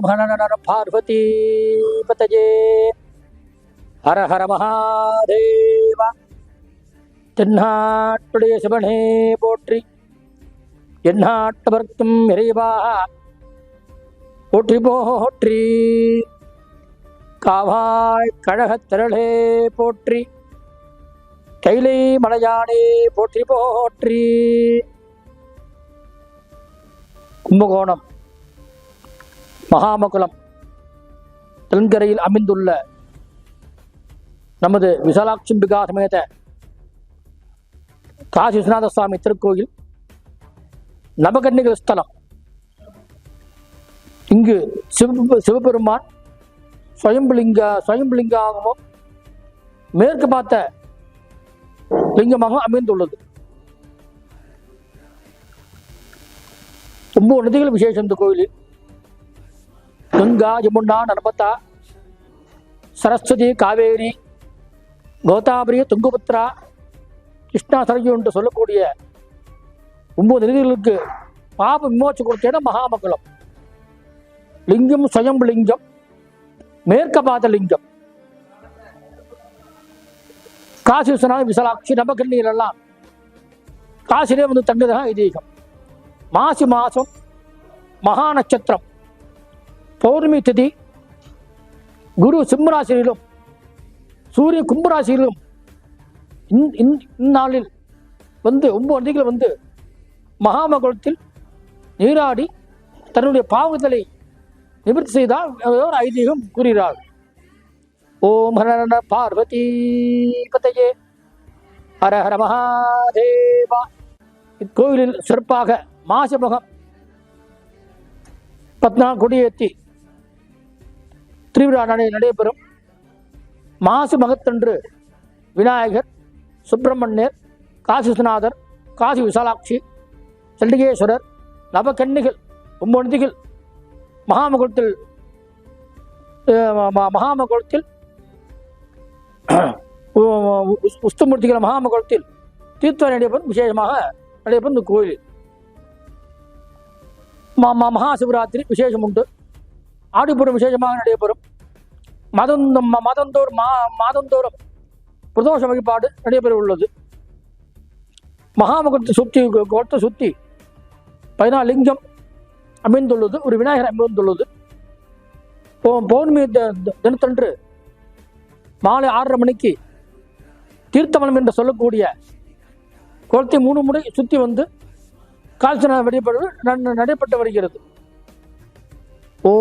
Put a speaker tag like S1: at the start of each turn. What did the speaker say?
S1: ஓம் ஹனநர பார்வதி பதஜே ஹர ஹர மகாதேவா தென்னாட்டுடைய சிவனே போற்றி எந்நாட்டவர்க்கும் இறைவா போற்றி போற்றி காவாய் கழகத் திரளே போற்றி கைலை மலையானே போற்றி போற்றி கும்பகோணம் மகாமகுளம் தென்கரையில் அமைந்துள்ள நமது விசாலாட்சிம்பிகா சமேத காசி விஸ்வநாத சுவாமி திருக்கோயில் நவகன்னிகள் ஸ்தலம். இங்கு சிவ சிவபெருமான் சுயம்புலிங்க சுயம்புலிங்காகவும் மேற்கு பார்த்த லிங்கமாக அமைந்துள்ளது. ஒன்பது நதிகள் விசேஷம் இந்த கோயிலில். கங்கா யமுனா நர்மதா சரஸ்வதி காவேரி கோதாபரி துங்கபுத்ரா கிருஷ்ணா சரஜு என்று சொல்லக்கூடிய ஒன்பது நதிகளுக்கு பாப விமோச்சம் கொடுத்த இடம் லிங்கம் சுயம் லிங்கம் மேற்கபாத லிங்கம். காசி விஸ்வநாத விசலாட்சி நவகண்ணிகள் எல்லாம் காசிலே வந்து தங்குதான் ஐதீகம். மாசி மாசம் மகா நட்சத்திரம். பௌர்ணமி திதி குரு சிம்மராசியிலும் சூரியன் கும்பராசியிலும் இந்- இந்- இந்நாளில் வந்து ஒன்பது நதிகள் வந்து மகாமகுளத்தில் நீராடி தன்னுடைய பாவங்களை நிவர்த்தி செய்தால் ஒரு ஐதீகம் கூறுகிறார். ஓம் ஹரண பார்வதி பதையே. ஹர ஹர மகாதேவா. இக்கோயிலில் சிறப்பாக மாசமுகம் பத்னா கொடியேற்றி திருவிழா நடை நடைபெறும். மாசு மகத்தன்று விநாயகர் சுப்பிரமணியர் காசி விஸ்வநாதர் காசி விசாலாட்சி சண்டிகேஸ்வரர் நவகன்னிகள் ஒம்பொழுதிகள் மகாமகுளத்தில் அஹ், ம- மகாமகுளத்தில் உஸ்தமூர்த்திகள் மகாமகுளத்தில் தீர்த்த நடைபெறும். விசேஷமாக நடைபெறும் இந்த கோயில். ம- மகா சிவராத்திரி விசேஷம் உண்டு. ஆடிப்புறம் விசேஷமாக நடைபெறும். மதம் மதந்தோறும் மா மாதந்தோறும் பிரதோஷ வழிபாடு நடைபெற உள்ளது மகாமுகத்தை சுற்றி கோட்டை சுற்றி பதினாலு லிங்கம் அமைந்துள்ளது. ஒரு விநாயகர் அமைந்துள்ளது போ பௌர்ணமி தினத்தன்று மாலை ஆறரை மணிக்கு தீர்த்தமலம் என்று சொல்லக்கூடிய குளத்தை மூணு முறை சுற்றி வந்து கால்ச்சனா வழிபடுவது ந- நடைபெற்று வருகிறது. ஓ